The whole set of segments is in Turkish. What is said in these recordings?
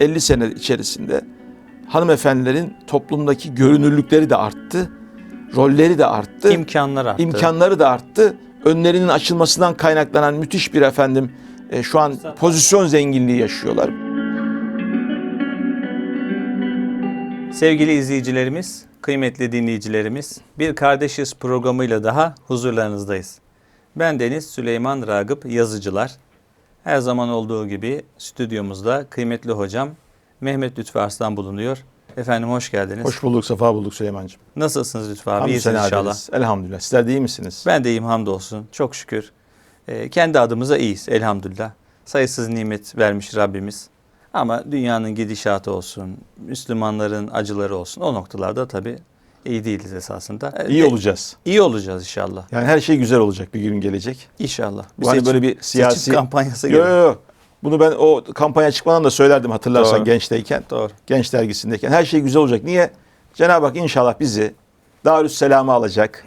50 sene içerisinde hanımefendilerin toplumdaki görünürlükleri de arttı, rolleri de arttı, İmkanlar arttı. imkanları da arttı. Önlerinin açılmasından kaynaklanan müthiş bir efendim e, şu an pozisyon zenginliği yaşıyorlar. Sevgili izleyicilerimiz, kıymetli dinleyicilerimiz, bir kardeşiz programıyla daha huzurlarınızdayız. Ben Deniz Süleyman Ragıp Yazıcılar. Her zaman olduğu gibi stüdyomuzda kıymetli hocam Mehmet Lütfü Arslan bulunuyor. Efendim hoş geldiniz. Hoş bulduk, sefa bulduk Süleyman'cığım. Nasılsınız Lütfü abi? Hamdü İyisiniz inşallah. Elhamdülillah. Sizler de iyi misiniz? Ben de iyiyim hamdolsun. Çok şükür. Ee, kendi adımıza iyiyiz elhamdülillah. Sayısız nimet vermiş Rabbimiz. Ama dünyanın gidişatı olsun, Müslümanların acıları olsun o noktalarda tabii iyi değiliz esasında. Ee, İyi olacağız. İyi olacağız inşallah. Yani her şey güzel olacak bir gün gelecek. İnşallah. Bu hani böyle bir siyasi seçim kampanyası gibi. yo, yo. Bunu ben o kampanya çıkmadan da söylerdim hatırlarsan Doğru. gençteyken. Doğru. Genç dergisindeyken. Her şey güzel olacak. Niye? Cenab-ı Hak inşallah bizi Darüsselam'a alacak,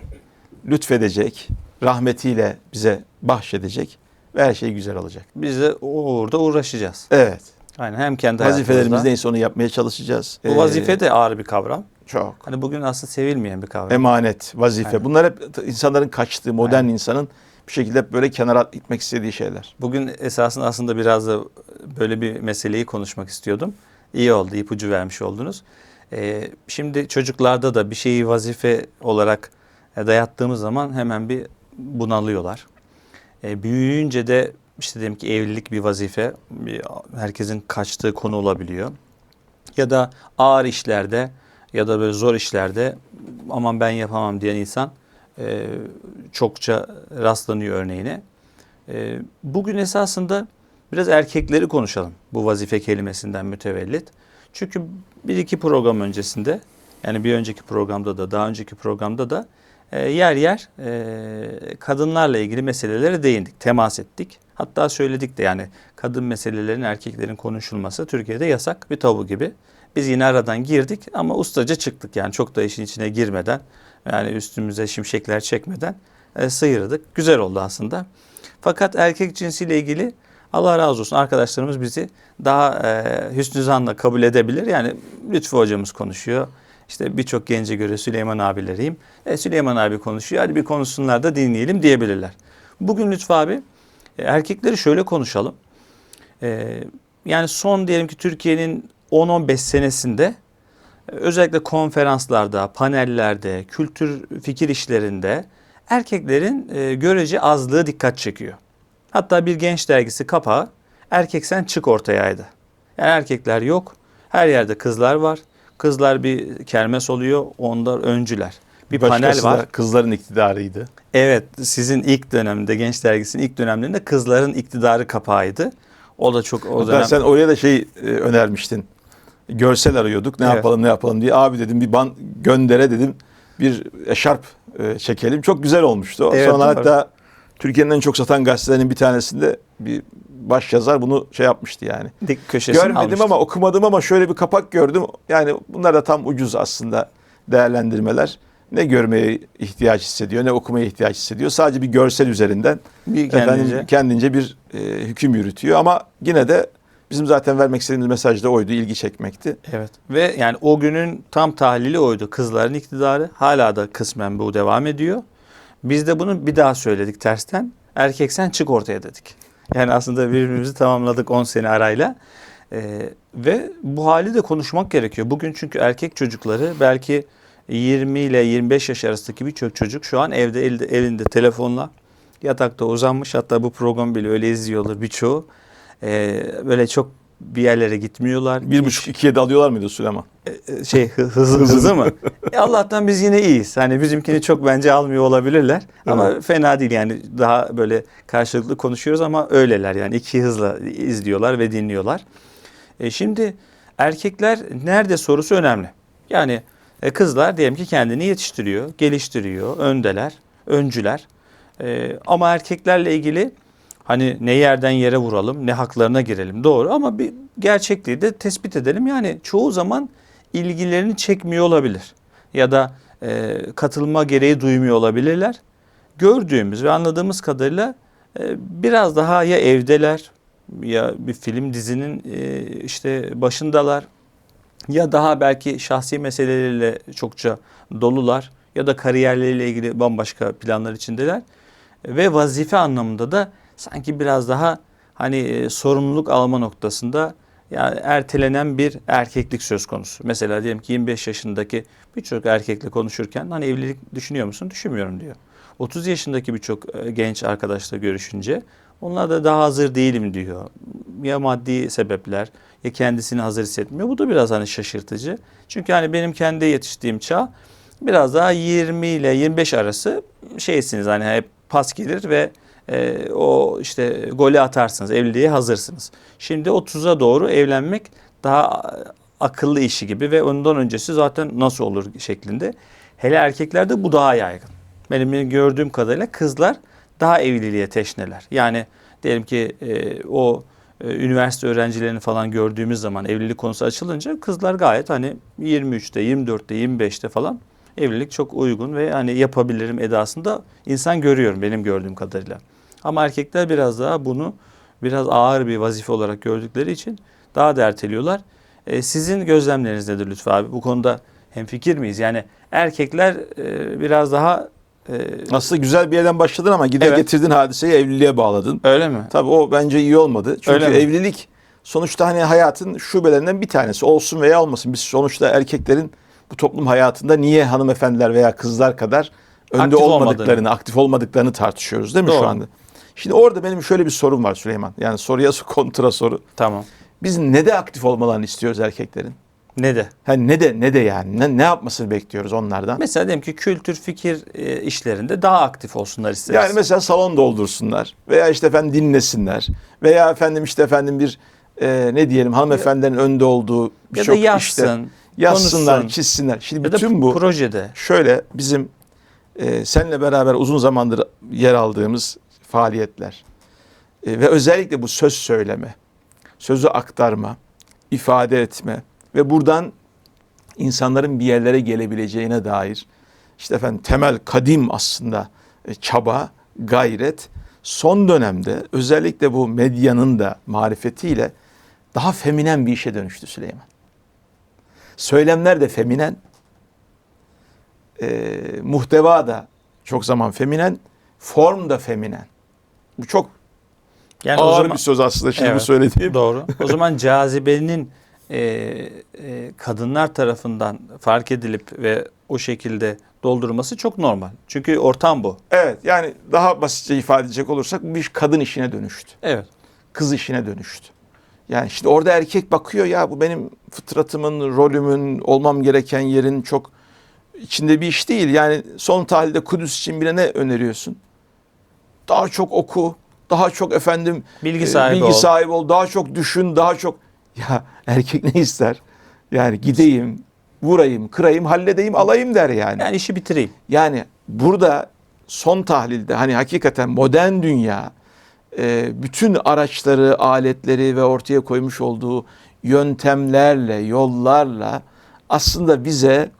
lütfedecek, rahmetiyle bize bahşedecek ve her şey güzel olacak. Biz de orada uğraşacağız. Evet. Aynen hem kendi Vazifelerimiz neyse onu yapmaya çalışacağız. Bu vazife de ağır bir kavram. Çok. Hani bugün aslında sevilmeyen bir kavram. Emanet, vazife. Aynen. Bunlar hep insanların kaçtığı, modern insanın bir şekilde hep böyle kenara itmek istediği şeyler. Bugün esasında aslında biraz da böyle bir meseleyi konuşmak istiyordum. İyi oldu, ipucu vermiş oldunuz. Ee, şimdi çocuklarda da bir şeyi vazife olarak e, dayattığımız zaman hemen bir bunalıyorlar. E, büyüyünce de işte diyelim ki evlilik bir vazife, bir, herkesin kaçtığı konu olabiliyor. Ya da ağır işlerde ya da böyle zor işlerde aman ben yapamam diyen insan e, çokça rastlanıyor örneğine. E, bugün esasında biraz erkekleri konuşalım bu vazife kelimesinden mütevellit. Çünkü bir iki program öncesinde yani bir önceki programda da daha önceki programda da e, yer yer e, kadınlarla ilgili meselelere değindik, temas ettik. Hatta söyledik de yani kadın meselelerin erkeklerin konuşulması Türkiye'de yasak bir tabu gibi. Biz yine aradan girdik ama ustaca çıktık yani çok da işin içine girmeden yani üstümüze şimşekler çekmeden e, sıyırdık. Güzel oldu aslında. Fakat erkek cinsiyle ilgili Allah razı olsun arkadaşlarımız bizi daha e, hüsnü zanla kabul edebilir. Yani Lütfü hocamız konuşuyor. İşte birçok gence göre Süleyman abileriyim. E, Süleyman abi konuşuyor. Hadi bir konuşsunlar da dinleyelim diyebilirler. Bugün Lütfü abi e, erkekleri şöyle konuşalım. E, yani son diyelim ki Türkiye'nin 10-15 senesinde özellikle konferanslarda, panellerde, kültür fikir işlerinde erkeklerin e, görece azlığı dikkat çekiyor. Hatta bir genç dergisi kapağı erkek sen çık ortayaydı. Yani erkekler yok. Her yerde kızlar var. Kızlar bir kermes oluyor. Onlar öncüler. Bir Başkası panel da var. kızların iktidarıydı. Evet sizin ilk dönemde Genç Dergisi'nin ilk dönemlerinde kızların iktidarı kapağıydı. O da çok o Hatta dönem sen oraya da şey e, önermiştin. Görsel arıyorduk. Ne Evet. yapalım ne yapalım diye. Abi dedim bir ban göndere dedim. Bir eşarp e, çekelim. Çok güzel olmuştu. Evet, Sonra doğru. hatta Türkiye'nin en çok satan gazetelerinin bir tanesinde bir baş yazar bunu şey yapmıştı yani. dik köşesini Görmedim almıştı. ama okumadım ama şöyle bir kapak gördüm. Yani bunlar da tam ucuz aslında değerlendirmeler. Ne görmeye ihtiyaç hissediyor ne okumaya ihtiyaç hissediyor. Sadece bir görsel üzerinden bir kendince, kendince. kendince bir e, hüküm yürütüyor ama yine de bizim zaten vermek istediğimiz mesaj da oydu, ilgi çekmekti. Evet ve yani o günün tam tahlili oydu. Kızların iktidarı hala da kısmen bu devam ediyor. Biz de bunu bir daha söyledik tersten. Erkek sen çık ortaya dedik. Yani aslında birbirimizi tamamladık 10 sene arayla. Ee, ve bu hali de konuşmak gerekiyor. Bugün çünkü erkek çocukları belki 20 ile 25 yaş arasındaki birçok çocuk şu an evde elde, elinde telefonla yatakta uzanmış. Hatta bu program bile öyle izliyorlar birçoğu. Ee, böyle çok bir yerlere gitmiyorlar. Bir buçuk ikiye dalıyorlar mıydı Süleyman? e, şey hı- hızı hızı mı? E, Allah'tan biz yine iyiyiz. Hani bizimkini çok bence almıyor olabilirler. Ama Evet. fena değil yani daha böyle karşılıklı konuşuyoruz ama öyleler yani iki hızla izliyorlar ve dinliyorlar. E, şimdi erkekler nerede sorusu önemli. Yani e, kızlar diyelim ki kendini yetiştiriyor, geliştiriyor, öndeler, öncüler. E, ama erkeklerle ilgili hani ne yerden yere vuralım, ne haklarına girelim doğru ama bir gerçekliği de tespit edelim. Yani çoğu zaman ilgilerini çekmiyor olabilir ya da e, katılma gereği duymuyor olabilirler. Gördüğümüz ve anladığımız kadarıyla e, biraz daha ya evdeler ya bir film dizinin e, işte başındalar ya daha belki şahsi meseleleriyle çokça dolular ya da kariyerleriyle ilgili bambaşka planlar içindeler ve vazife anlamında da sanki biraz daha hani e, sorumluluk alma noktasında yani ertelenen bir erkeklik söz konusu. Mesela diyelim ki 25 yaşındaki birçok erkekle konuşurken hani evlilik düşünüyor musun? Düşünmüyorum diyor. 30 yaşındaki birçok e, genç arkadaşla görüşünce onlar da daha hazır değilim diyor. Ya maddi sebepler ya kendisini hazır hissetmiyor. Bu da biraz hani şaşırtıcı. Çünkü hani benim kendi yetiştiğim çağ biraz daha 20 ile 25 arası şeysiniz hani hep pas gelir ve e, o işte golü atarsınız, evliliğe hazırsınız. Şimdi 30'a doğru evlenmek daha akıllı işi gibi ve ondan öncesi zaten nasıl olur şeklinde. Hele erkeklerde bu daha yaygın. Benim gördüğüm kadarıyla kızlar daha evliliğe teşneler. Yani diyelim ki e, o e, üniversite öğrencilerini falan gördüğümüz zaman evlilik konusu açılınca kızlar gayet hani 23'te, 24'te, 25'te falan evlilik çok uygun ve hani yapabilirim edasında insan görüyorum benim gördüğüm kadarıyla. Ama erkekler biraz daha bunu biraz ağır bir vazife olarak gördükleri için daha da erteliyorlar. E, sizin gözlemleriniz nedir Lütfü abi? Bu konuda hemfikir miyiz? Yani erkekler e, biraz daha e, Aslında güzel bir yerden başladın ama gide Evet. getirdin hadiseyi evliliğe bağladın. öyle mi? Tabii o bence iyi olmadı. Çünkü Öyle mi? evlilik sonuçta hani hayatın şubelerinden bir tanesi. Olsun veya olmasın. Biz sonuçta erkeklerin bu toplum hayatında niye hanımefendiler veya kızlar kadar önde Aktif olmadıklarını, olmadığını. aktif olmadıklarını tartışıyoruz değil mi Doğru. şu anda? Şimdi orada benim şöyle bir sorum var Süleyman. Yani soruya kontra soru. Tamam. Biz ne de aktif olmalarını istiyoruz erkeklerin? Ne de? Hani ne de ne de yani ne, ne yapmasını bekliyoruz onlardan? Mesela diyelim ki kültür fikir e, işlerinde daha aktif olsunlar isteriz. Yani mesela salon doldursunlar veya işte efendim dinlesinler veya efendim işte efendim bir e, ne diyelim hanımefendilerin önde olduğu ya da birçok yazsın, işte yazsınlar, konuşsun. çizsinler. Şimdi ya bütün bu projede. şöyle bizim e, seninle beraber uzun zamandır yer aldığımız faaliyetler e, ve özellikle bu söz söyleme, sözü aktarma, ifade etme ve buradan insanların bir yerlere gelebileceğine dair işte efendim temel kadim aslında e, çaba, gayret son dönemde özellikle bu medyanın da marifetiyle daha feminen bir işe dönüştü Süleyman. Söylemler de feminen, e, muhteva da çok zaman feminen, form da feminen. Bu çok Yani ağır zaman bir söz aslında şimdi bu Evet. söylediğim. Doğru. O zaman cazibenin e, e, kadınlar tarafından fark edilip ve o şekilde doldurulması çok normal. Çünkü ortam bu. Evet yani daha basitçe ifade edecek olursak bu iş kadın işine dönüştü. Evet. Kız işine dönüştü. Yani şimdi orada erkek bakıyor ya bu benim fıtratımın, rolümün, olmam gereken yerin çok içinde bir iş değil. Yani son tahlilde Kudüs için bile ne öneriyorsun? Daha çok oku, daha çok efendim Bilgi e, sahibi bilgi ol. sahibi ol, daha çok düşün, daha çok ya erkek ne ister? Yani gideyim, vurayım, kırayım, halledeyim, alayım der yani. Yani işi bitireyim. Yani burada son tahlilde hani hakikaten modern dünya e, bütün araçları, aletleri ve ortaya koymuş olduğu yöntemlerle, yollarla aslında bize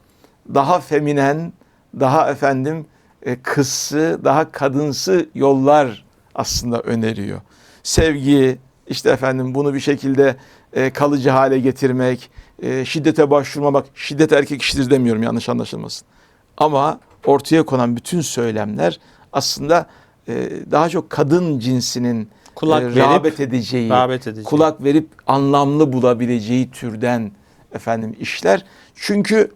daha feminen, daha efendim e, kıssı, daha kadınsı yollar aslında öneriyor. Sevgi, işte efendim bunu bir şekilde e, kalıcı hale getirmek, e, şiddete başvurmamak, şiddet erkek işidir demiyorum yanlış anlaşılmasın. Ama ortaya konan bütün söylemler aslında e, daha çok kadın cinsinin Kulak e, verip- rağbet edeceği, rağbet edeceği. kulak verip anlamlı bulabileceği türden efendim işler. Çünkü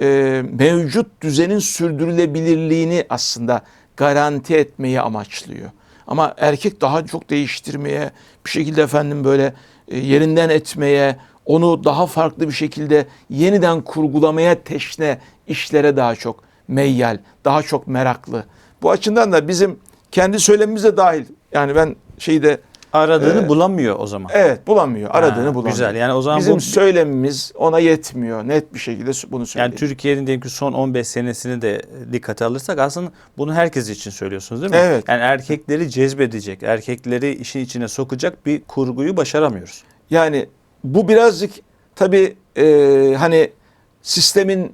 e, mevcut düzenin sürdürülebilirliğini aslında garanti etmeyi amaçlıyor. Ama erkek daha çok değiştirmeye, bir şekilde efendim böyle e, yerinden etmeye, onu daha farklı bir şekilde yeniden kurgulamaya teşne işlere daha çok meyyal, daha çok meraklı. Bu açıdan da bizim kendi söylemimiz de dahil. Yani ben şeyde Aradığını Ee, bulamıyor o zaman. evet bulamıyor, aradığını Ha, bulamıyor. güzel. Yani o zaman bizim bu- söylemimiz ona yetmiyor. Net bir şekilde bunu Yani söyleyeyim. Türkiye'nin diyelim ki son 15 senesini de dikkate alırsak aslında bunu herkes için söylüyorsunuz değil mi? Evet. Yani erkekleri cezbedecek, erkekleri işin içine sokacak bir kurguyu başaramıyoruz. Yani bu birazcık tabii e, hani sistemin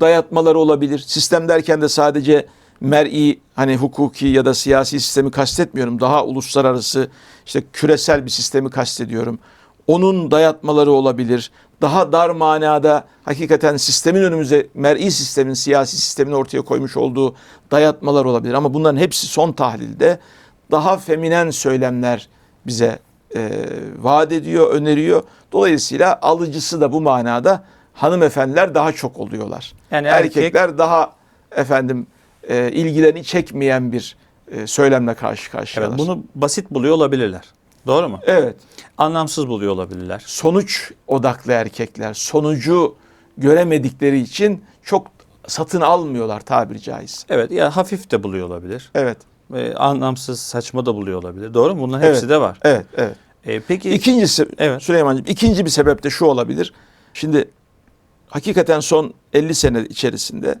dayatmaları olabilir. Sistem derken de sadece mer'i hani hukuki ya da siyasi sistemi kastetmiyorum. Daha uluslararası işte küresel bir sistemi kastediyorum. Onun dayatmaları olabilir. Daha dar manada hakikaten sistemin önümüze mer'i sistemin, siyasi sistemin ortaya koymuş olduğu dayatmalar olabilir. Ama bunların hepsi son tahlilde daha feminen söylemler bize e, vaat ediyor, öneriyor. Dolayısıyla alıcısı da bu manada hanımefendiler daha çok oluyorlar. Yani erkek- Erkekler daha efendim e, ilgilerini çekmeyen bir e, söylemle karşı karşıyalar. Evet, bunu basit buluyor olabilirler. Doğru mu? evet. Anlamsız buluyor olabilirler. sonuç odaklı erkekler sonucu göremedikleri için çok satın almıyorlar tabiri caizse. Evet ya hafif de buluyor olabilir. Evet. E, anlamsız, saçma da buluyor olabilir. Doğru mu? Bunların Evet. hepsi de var. Evet, evet. E, peki İkincisi Evet. Süleyman'cığım ikinci bir sebep de şu olabilir. Şimdi hakikaten son 50 sene içerisinde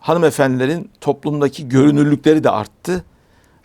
hanımefendilerin toplumdaki görünürlükleri de arttı.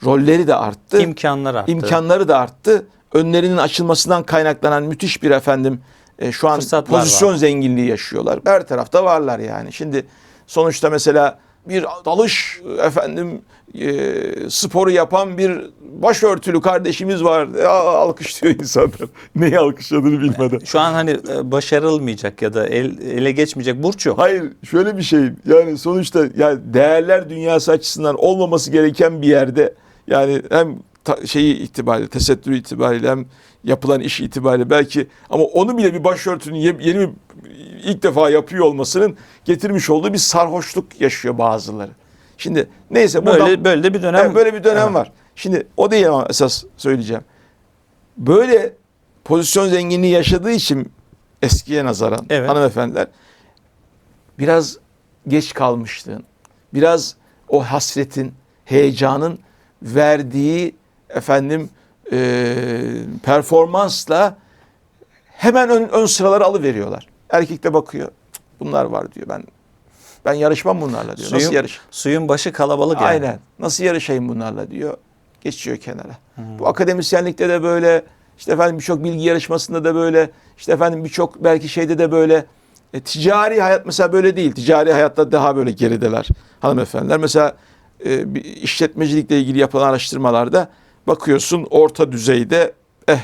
Rolleri de arttı. imkanlar arttı. imkanları da arttı. Önlerinin açılmasından kaynaklanan müthiş bir efendim e, şu an Fırsatlar pozisyon var. zenginliği yaşıyorlar. Her tarafta varlar yani. Şimdi sonuçta mesela bir dalış efendim e, sporu yapan bir başörtülü kardeşimiz var. Ya, alkışlıyor insanlar. Neyi alkışladığını bilmeden. Şu an hani e, başarılmayacak ya da el, ele geçmeyecek burç yok. Hayır şöyle bir şey yani sonuçta yani değerler dünyası açısından olmaması gereken bir yerde yani hem ta- şeyi itibariyle tesettürü itibariyle hem yapılan iş itibariyle belki ama onu bile bir başörtünün ye- yeni bir ilk defa yapıyor olmasının getirmiş olduğu bir sarhoşluk yaşıyor bazıları. Şimdi neyse buradan- Böyle böyle de bir dönem. Evet, böyle bir dönem Evet. var. Şimdi o değil ama esas söyleyeceğim. Böyle pozisyon zenginliği yaşadığı için eskiye nazaran Evet. hanımefendiler biraz geç kalmışlığın, biraz o hasretin, heyecanın verdiği efendim e, performansla hemen ön, ön sıraları alıveriyorlar. Erkek de bakıyor. "Cık, Bunlar var diyor. Ben ben yarışmam bunlarla diyor. Nasıl Suyun, yarış? suyun başı kalabalık yani. Aynen. Nasıl yarışayım bunlarla diyor. Geçiyor kenara. Bu akademisyenlikte de böyle, işte efendim birçok bilgi yarışmasında da böyle, işte efendim birçok belki şeyde de böyle. E, ticari hayat mesela böyle değil. Ticari hayatta daha böyle gerideler hanımefendiler. Mesela e, işletmecilikle ilgili yapılan araştırmalarda bakıyorsun orta düzeyde eh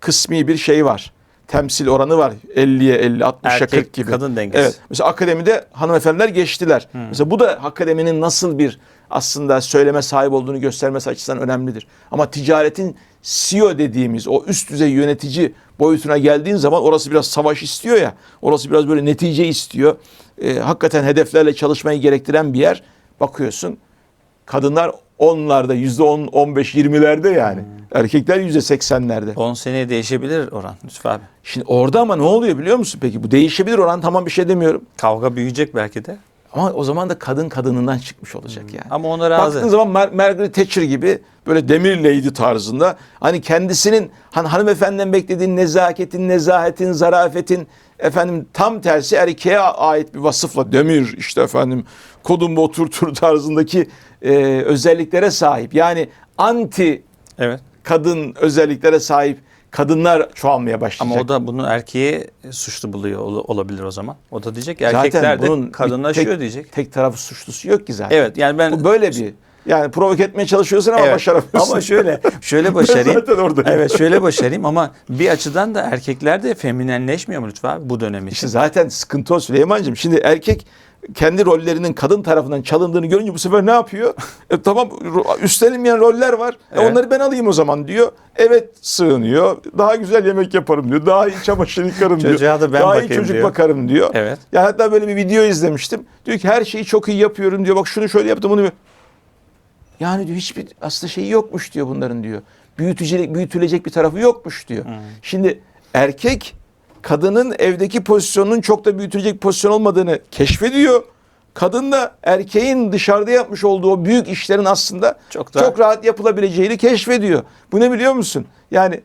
kısmi bir şey var. Temsil oranı var. 50'ye 50, 60'a Erkek 40 gibi. kadın dengesi. Evet. Mesela akademide hanımefendiler geçtiler. Mesela bu da akademinin nasıl bir aslında söyleme sahip olduğunu göstermesi açısından önemlidir. Ama ticaretin CEO dediğimiz o üst düzey yönetici boyutuna geldiğin zaman orası biraz savaş istiyor ya. Orası biraz böyle netice istiyor. Ee, hakikaten hedeflerle çalışmayı gerektiren bir yer. Bakıyorsun kadınlar onlarda yüzde on, 15, 20'lerde yani. Erkekler yüzde 80'lerde. 10 seneye değişebilir oran Lütfü abi. Şimdi orada ama ne oluyor biliyor musun peki? Bu değişebilir oran tamam bir şey demiyorum. Kavga büyüyecek belki de. Ama o zaman da kadın kadınından çıkmış olacak yani. Ama ona razı. Baktığın zaman Mar- Margaret Thatcher gibi böyle demir lady tarzında hani kendisinin hani hanımefendiden beklediğin nezaketin, nezahetin, zarafetin efendim tam tersi erkeğe ait bir vasıfla demir işte efendim kodumba oturtur tarzındaki e, özelliklere sahip. Yani anti Evet. kadın özelliklere sahip kadınlar çoğalmaya Ama başlayacak. o da bunu erkeğe suçlu buluyor ol- olabilir o zaman. O da diyecek ki Zaten erkekler de bunun bir kadınlaşıyor tek, diyecek. Tek tarafı suçlusu yok ki zaten. Evet yani ben Bu böyle bir yani provoke etmeye çalışıyorsun ama Evet. başaramıyorsun. Ama şöyle şöyle başarayım. zaten oradayım. evet şöyle başarayım ama bir açıdan da erkekler de feminenleşmiyor mu Lütfü abi bu dönem için? İşte zaten sıkıntı o Süleyman'cığım. Şimdi erkek kendi rollerinin kadın tarafından çalındığını görünce bu sefer ne yapıyor? E, tamam üstlenilmeyen roller var. E, Evet. onları ben alayım o zaman diyor. Evet sığınıyor. Daha güzel yemek yaparım diyor. Daha iyi çamaşır yıkarım diyor. Çocuğa da ben Daha iyi çocuk diyor. bakarım diyor. Evet. Ya hatta böyle bir video izlemiştim. Diyor ki her şeyi çok iyi yapıyorum diyor. Bak şunu şöyle yaptım bunu. Yani diyor hiçbir aslında şeyi yokmuş diyor bunların diyor. Büyütecek, büyütülecek bir tarafı yokmuş diyor. Şimdi erkek kadının evdeki pozisyonunun çok da büyütülecek pozisyon olmadığını keşfediyor. Kadın da erkeğin dışarıda yapmış olduğu o büyük işlerin aslında Çok çok, daha- rahat yapılabileceğini keşfediyor. Bu ne biliyor musun? Yani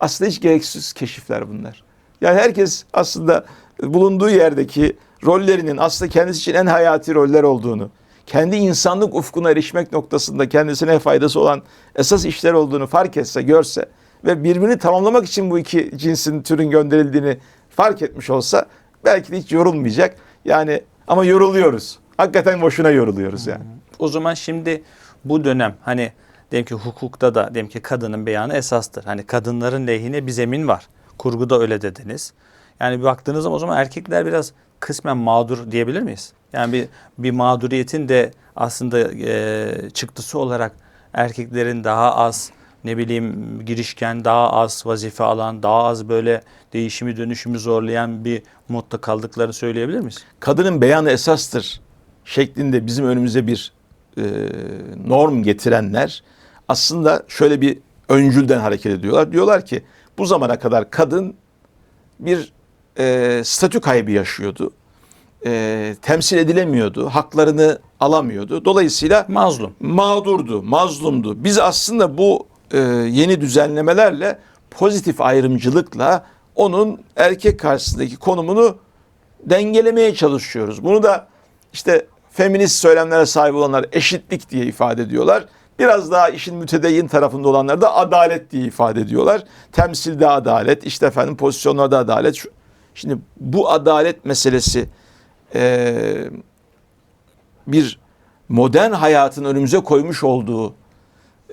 aslında hiç gereksiz keşifler bunlar. Yani herkes aslında bulunduğu yerdeki rollerinin aslında kendisi için en hayati roller olduğunu, kendi insanlık ufkuna erişmek noktasında kendisine faydası olan esas işler olduğunu fark etse, görse ve birbirini tamamlamak için bu iki cinsin türün gönderildiğini fark etmiş olsa belki de hiç yorulmayacak. Yani ama yoruluyoruz. Hakikaten boşuna yoruluyoruz yani. O zaman şimdi bu dönem hani diyelim ki hukukta da diyelim ki kadının beyanı esastır. Hani kadınların lehine bir zemin var. Kurguda öyle dediniz. Yani bir baktığınız zaman o zaman erkekler biraz kısmen mağdur diyebilir miyiz? Yani bir bir mağduriyetin de aslında e, çıktısı olarak erkeklerin daha az ne bileyim girişken, daha az vazife alan, daha az böyle değişimi dönüşümü zorlayan bir modda kaldıklarını söyleyebilir miyiz? kadının beyanı esastır şeklinde bizim önümüze bir e, norm getirenler aslında şöyle bir öncülden hareket ediyorlar. Diyorlar ki bu zamana kadar kadın bir e, statü kaybı yaşıyordu. E, temsil edilemiyordu. Haklarını alamıyordu. Dolayısıyla Mazlum. mağdurdu, mazlumdu. Biz aslında bu e, yeni düzenlemelerle pozitif ayrımcılıkla onun erkek karşısındaki konumunu dengelemeye çalışıyoruz. Bunu da işte feminist söylemlere sahip olanlar eşitlik diye ifade ediyorlar. Biraz daha işin mütedeyyin tarafında olanlar da adalet diye ifade ediyorlar. Temsilde adalet, işte efendim pozisyonlarda adalet. Şu- Şimdi bu adalet meselesi eee bir modern hayatın önümüze koymuş olduğu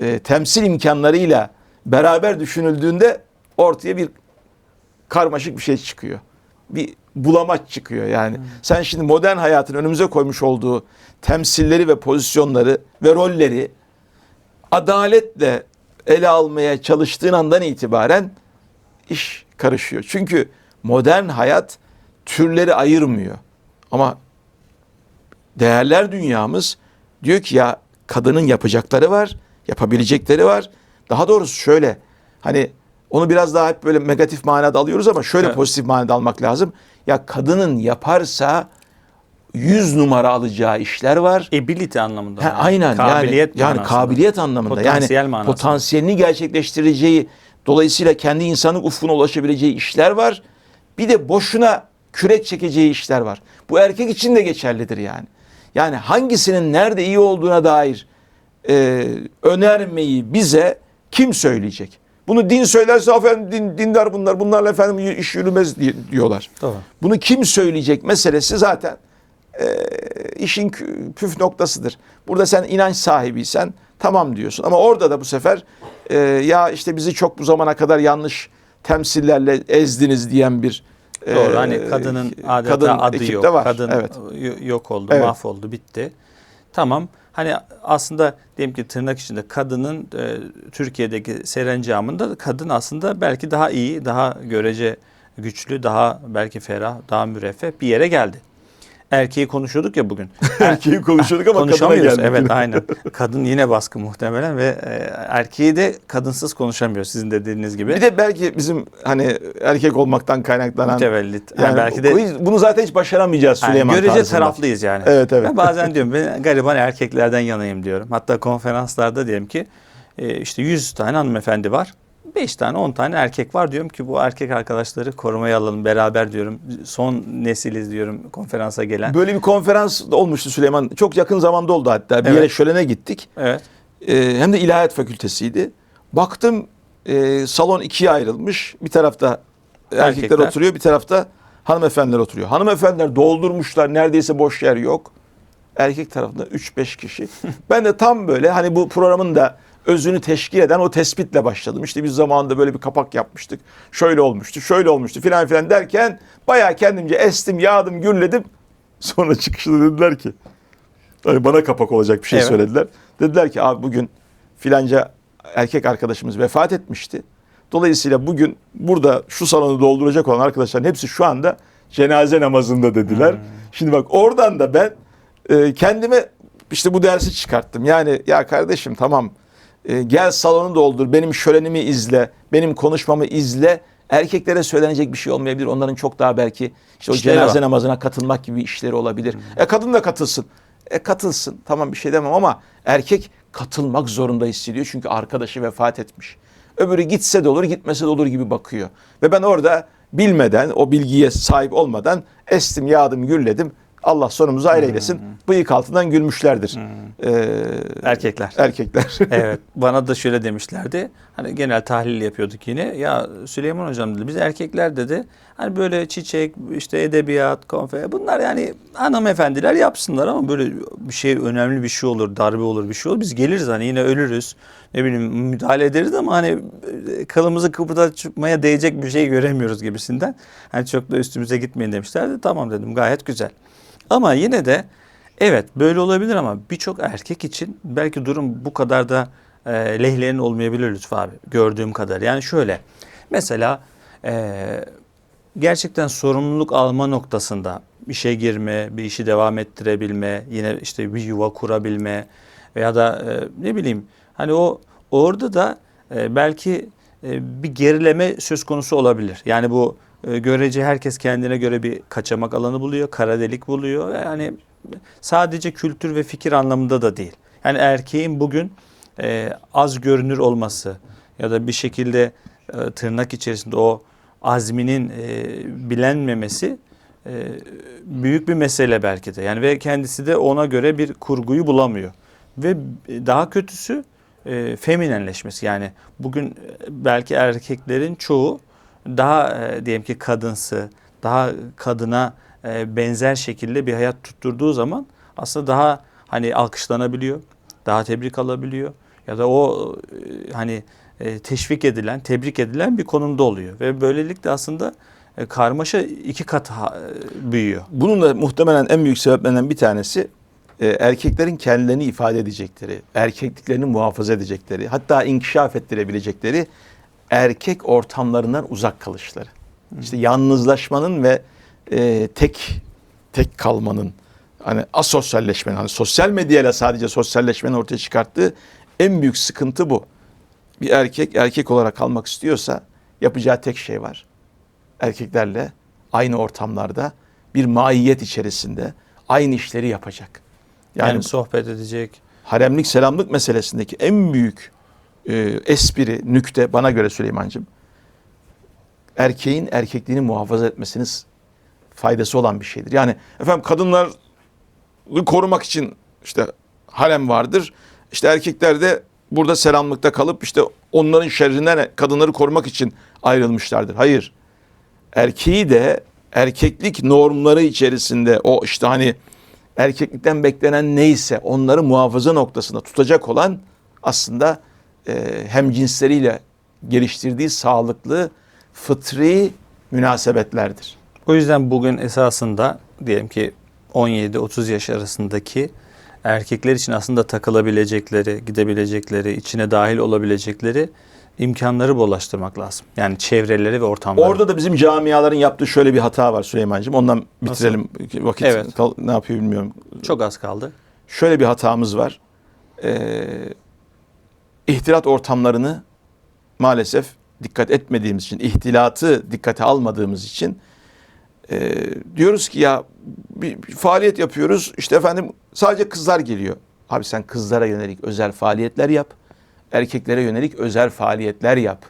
e, temsil imkanlarıyla beraber düşünüldüğünde ortaya bir karmaşık bir şey çıkıyor. Bir bulamaç çıkıyor yani. Sen şimdi modern hayatın önümüze koymuş olduğu temsilleri ve pozisyonları ve rolleri adaletle ele almaya çalıştığın andan itibaren iş karışıyor. Çünkü modern hayat türleri ayırmıyor. Ama değerler dünyamız diyor ki ya kadının yapacakları var, yapabilecekleri var. Daha doğrusu şöyle hani onu biraz daha hep böyle negatif manada alıyoruz ama şöyle Evet. pozitif manada almak lazım. Ya kadının yaparsa 100 numara alacağı işler var. Ability anlamında. Ha, yani. aynen Kabiliyet yani yani kabiliyet anlamında Potansiyel yani manasında. potansiyelini gerçekleştireceği dolayısıyla kendi insanlık ufkuna ulaşabileceği işler var. Bir de boşuna kürek çekeceği işler var. Bu erkek için de geçerlidir yani. Yani hangisinin nerede iyi olduğuna dair e, önermeyi bize kim söyleyecek? Bunu din söylerse efendim din, dindar bunlar bunlarla efendim iş yürümez diyorlar. Doğru. Bunu kim söyleyecek meselesi zaten e, işin püf noktasıdır. Burada sen inanç sahibiysen tamam diyorsun. Ama orada da bu sefer e, ya işte bizi çok bu zamana kadar yanlış temsillerle ezdiniz diyen bir e, Doğru. Hani kadının adeta kadın adı yok. var. Kadın Evet. yok oldu, Evet. mahvoldu, bitti. Tamam. Hani aslında diyelim ki tırnak içinde kadının e, Türkiye'deki serencamında kadın aslında belki daha iyi, daha görece güçlü, daha belki ferah, daha müreffeh bir yere geldi. Erkeği konuşuyorduk ya bugün. Erkeği konuşuyorduk ama kadına Konuşamıyoruz. geldik. Evet aynen. Kadın yine baskı muhtemelen ve e, erkeği de kadınsız konuşamıyor sizin de dediğiniz gibi. Bir de belki bizim hani erkek olmaktan kaynaklanan mütevellit. Yani yani belki de bunu zaten hiç başaramayacağız Yani Süleyman görece tarzında. taraflıyız yani. Evet, evet. Ben bazen diyorum ben gariban erkeklerden yanayım diyorum. Hatta konferanslarda diyelim ki e, işte 100 tane hanımefendi var. 5 tane 10 tane erkek var diyorum ki bu erkek arkadaşları korumaya alalım beraber diyorum. Son nesiliz diyorum konferansa gelen. Böyle bir konferans olmuştu Süleyman. Çok yakın zamanda oldu hatta. Bir Evet. yere şölene gittik. Evet. Ee, hem de ilahiyat fakültesiydi. Baktım e, salon ikiye ayrılmış. Bir tarafta erkekler, Erkekler. oturuyor, bir tarafta hanımefendiler oturuyor. Hanımefendiler doldurmuşlar, neredeyse boş yer yok. Erkek tarafında 3-5 kişi. ben de tam böyle hani bu programın da özünü teşkil eden o tespitle başladım. İşte biz zamanında böyle bir kapak yapmıştık. Şöyle olmuştu, şöyle olmuştu filan filan derken bayağı kendimce estim, yağdım, gürledim. Sonra çıkışta dediler ki Hani bana kapak olacak bir şey Evet. söylediler. Dediler ki abi bugün filanca erkek arkadaşımız vefat etmişti. Dolayısıyla bugün burada şu salonu dolduracak olan arkadaşların hepsi şu anda cenaze namazında dediler. Şimdi bak oradan da ben e, kendime işte bu dersi çıkarttım. Yani ya kardeşim tamam e, gel salonu doldur, benim şölenimi izle, benim konuşmamı izle. Erkeklere söylenecek bir şey olmayabilir. Onların çok daha belki işte o İşleri cenaze var. namazına katılmak gibi işleri olabilir. E kadın da katılsın. E katılsın. Tamam bir şey demem ama erkek katılmak zorunda hissediyor. Çünkü arkadaşı vefat etmiş. Öbürü gitse de olur, gitmese de olur gibi bakıyor. Ve ben orada bilmeden, o bilgiye sahip olmadan estim, yağdım, gülledim. Allah sonumuzu ayrı eylesin. Bıyık altından gülmüşlerdir. Ee, Erkekler. erkekler. evet. Bana da şöyle demişlerdi. Hani genel tahlil yapıyorduk yine. Ya Süleyman hocam dedi biz erkekler dedi. Hani böyle çiçek, işte edebiyat, konfer bunlar yani hanımefendiler yapsınlar ama böyle bir şey önemli bir şey olur, darbe olur bir şey olur. Biz geliriz hani yine ölürüz. Ne bileyim müdahale ederiz ama hani e, kılımızı kıpırdatmaya değecek bir şey göremiyoruz gibisinden. Hani çok da üstümüze gitmeyin demişlerdi. Tamam dedim gayet güzel. Ama yine de evet böyle olabilir ama birçok erkek için belki durum bu kadar da e, lehlerin olmayabilir Lütfü abi gördüğüm kadar. Yani şöyle mesela e, gerçekten sorumluluk alma noktasında işe girme, bir işi devam ettirebilme, yine işte bir yuva kurabilme veya da e, ne bileyim hani o orada da e, belki e, bir gerileme söz konusu olabilir. Yani bu görece herkes kendine göre bir kaçamak alanı buluyor, kara delik buluyor. Yani sadece kültür ve fikir anlamında da değil. Yani erkeğin bugün e, az görünür olması ya da bir şekilde e, tırnak içerisinde o azminin e, bilenmemesi e, büyük bir mesele belki de. Yani ve kendisi de ona göre bir kurguyu bulamıyor. Ve daha kötüsü e, feminenleşmesi. Yani bugün e, belki erkeklerin çoğu daha e, diyelim ki kadınsı, daha kadına e, benzer şekilde bir hayat tutturduğu zaman aslında daha hani alkışlanabiliyor, daha tebrik alabiliyor ya da o e, hani teşvik edilen, tebrik edilen bir konumda oluyor ve böylelikle aslında karmaşa iki kat büyüyor. Bunun da muhtemelen en büyük sebeplerinden bir tanesi erkeklerin kendilerini ifade edecekleri, erkekliklerini muhafaza edecekleri, hatta inkişaf ettirebilecekleri erkek ortamlarından uzak kalışları. İşte yalnızlaşmanın ve e, tek tek kalmanın hani asosyalleşmenin hani sosyal medyayla sadece sosyalleşmenin ortaya çıkarttığı en büyük sıkıntı bu. Bir erkek erkek olarak kalmak istiyorsa yapacağı tek şey var. Erkeklerle aynı ortamlarda bir maiyet içerisinde aynı işleri yapacak. Yani, Yani, sohbet edecek. haremlik selamlık meselesindeki en büyük e, espri, nükte bana göre Süleyman'cığım erkeğin erkekliğini muhafaza etmesinin faydası olan bir şeydir. Yani efendim kadınları korumak için işte harem vardır. İşte erkekler de burada selamlıkta kalıp işte onların şerrinden kadınları korumak için ayrılmışlardır. Hayır. Erkeği de erkeklik normları içerisinde o işte hani erkeklikten beklenen neyse onları muhafaza noktasında tutacak olan aslında e, hem cinsleriyle geliştirdiği sağlıklı fıtri münasebetlerdir. O yüzden bugün esasında diyelim ki 17-30 yaş arasındaki erkekler için aslında takılabilecekleri, gidebilecekleri, içine dahil olabilecekleri imkanları bollaştırmak lazım. Yani çevreleri ve ortamları. Orada da bizim camiaların yaptığı şöyle bir hata var Süleyman'cığım. Ondan bitirelim. Vakit Evet. kal- ne yapıyor bilmiyorum. çok az kaldı. Şöyle bir hatamız var. Ee, ihtilat ortamlarını maalesef dikkat etmediğimiz için, ihtilatı dikkate almadığımız için e, diyoruz ki ya bir, bir faaliyet yapıyoruz. İşte efendim sadece kızlar geliyor. Abi sen kızlara yönelik özel faaliyetler yap. Erkeklere yönelik özel faaliyetler yap.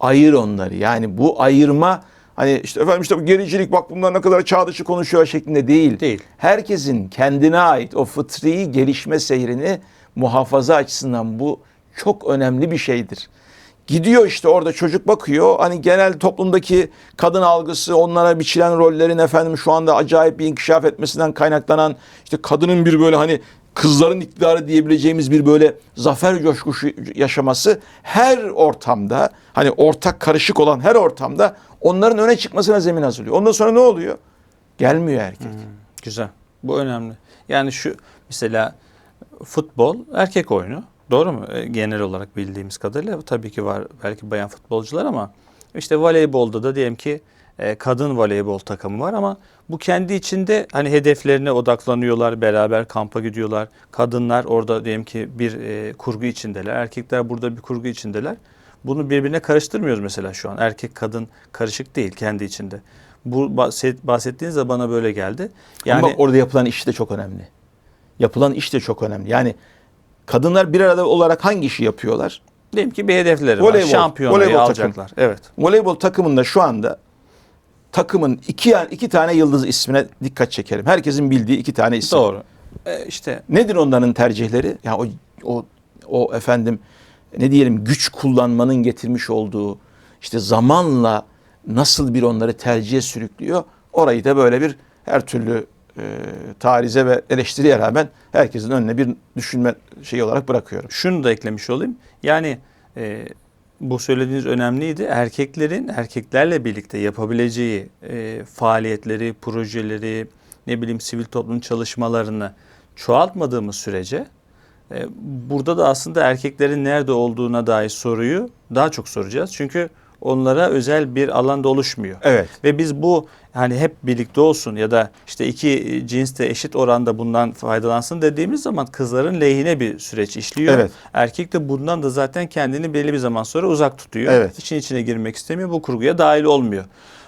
Ayır onları. Yani bu ayırma hani işte efendim işte bu gericilik bak bunlar ne kadar çağ dışı konuşuyor şeklinde değil. Değil. Herkesin kendine ait o fıtri gelişme seyrini muhafaza açısından bu çok önemli bir şeydir. Gidiyor işte orada çocuk bakıyor. Hani genel toplumdaki kadın algısı, onlara biçilen rollerin efendim şu anda acayip bir inkişaf etmesinden kaynaklanan işte kadının bir böyle hani kızların iktidarı diyebileceğimiz bir böyle zafer coşkusu yaşaması her ortamda hani ortak karışık olan her ortamda onların öne çıkmasına zemin hazırlıyor. Ondan sonra ne oluyor? Gelmiyor erkek. Güzel. Bu önemli. Yani şu mesela futbol erkek oyunu. Doğru mu? E, Genel olarak bildiğimiz kadarıyla tabii ki var belki bayan futbolcular ama işte voleybolda da diyelim ki e, kadın voleybol takımı var ama bu kendi içinde hani hedeflerine odaklanıyorlar, beraber kampa gidiyorlar. Kadınlar orada diyelim ki bir e, kurgu içindeler, erkekler burada bir kurgu içindeler. Bunu birbirine karıştırmıyoruz mesela şu an. Erkek kadın karışık değil kendi içinde. Bu bahset, bahsettiğiniz de bana böyle geldi. Yani Ama orada yapılan iş de çok önemli. Yapılan iş de çok önemli. Yani kadınlar bir arada olarak hangi işi yapıyorlar? Diyelim ki bir hedefleri Voleybol, var. Şampiyonayı voleybol alacaklar. Evet. Voleybol takımında şu anda takımın iki, iki tane yıldız ismine dikkat çekelim. Herkesin bildiği iki tane isim. Doğru. E, işte Nedir onların tercihleri? Ya o o o efendim ne diyelim güç kullanmanın getirmiş olduğu işte zamanla nasıl bir onları tercihe sürüklüyor? Orayı da böyle bir her türlü e, tarize ve eleştiriye rağmen herkesin önüne bir düşünme şeyi olarak bırakıyorum. Şunu da eklemiş olayım. Yani e, bu söylediğiniz önemliydi. Erkeklerin erkeklerle birlikte yapabileceği e, faaliyetleri, projeleri, ne bileyim sivil toplum çalışmalarını çoğaltmadığımız sürece e, burada da aslında erkeklerin nerede olduğuna dair soruyu daha çok soracağız. Çünkü onlara özel bir alanda oluşmuyor. Evet. Ve biz bu hani hep birlikte olsun ya da işte iki cins de eşit oranda bundan faydalansın dediğimiz zaman kızların lehine bir süreç işliyor. Evet. Erkek de bundan da zaten kendini belli bir zaman sonra uzak tutuyor. Evet. İçin içine girmek istemiyor. Bu kurguya dahil olmuyor.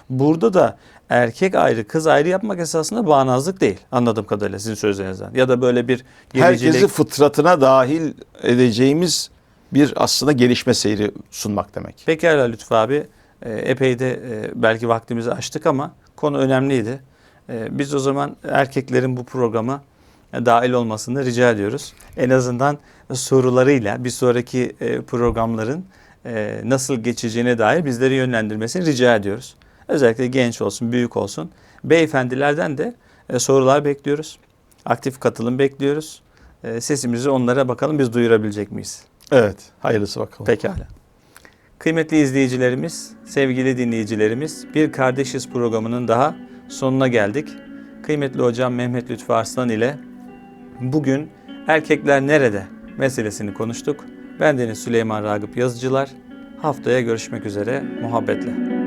Burada da erkek ayrı kız ayrı yapmak esasında bağnazlık değil anladığım kadarıyla sizin sözlerinizden. Ya da böyle bir Herkesi gericilik. fıtratına dahil edeceğimiz bir aslında gelişme seyri sunmak demek. Pekala Lütfü abi e, epey de e, belki vaktimizi açtık ama konu önemliydi. E, Biz o zaman erkeklerin bu programa dahil olmasını rica ediyoruz. En azından sorularıyla bir sonraki programların nasıl geçeceğine dair bizleri yönlendirmesini rica ediyoruz. Özellikle genç olsun, büyük olsun. Beyefendilerden de sorular bekliyoruz. Aktif katılım bekliyoruz. Sesimizi onlara bakalım biz duyurabilecek miyiz? Evet. Hayırlısı bakalım. Pekala. Kıymetli izleyicilerimiz, sevgili dinleyicilerimiz, bir Kardeşiz programının daha sonuna geldik. Kıymetli hocam Mehmet Lütfü Arslan ile bugün erkekler nerede meselesini konuştuk. Ben Deniz Süleyman Ragıp Yazıcılar. Haftaya görüşmek üzere muhabbetle.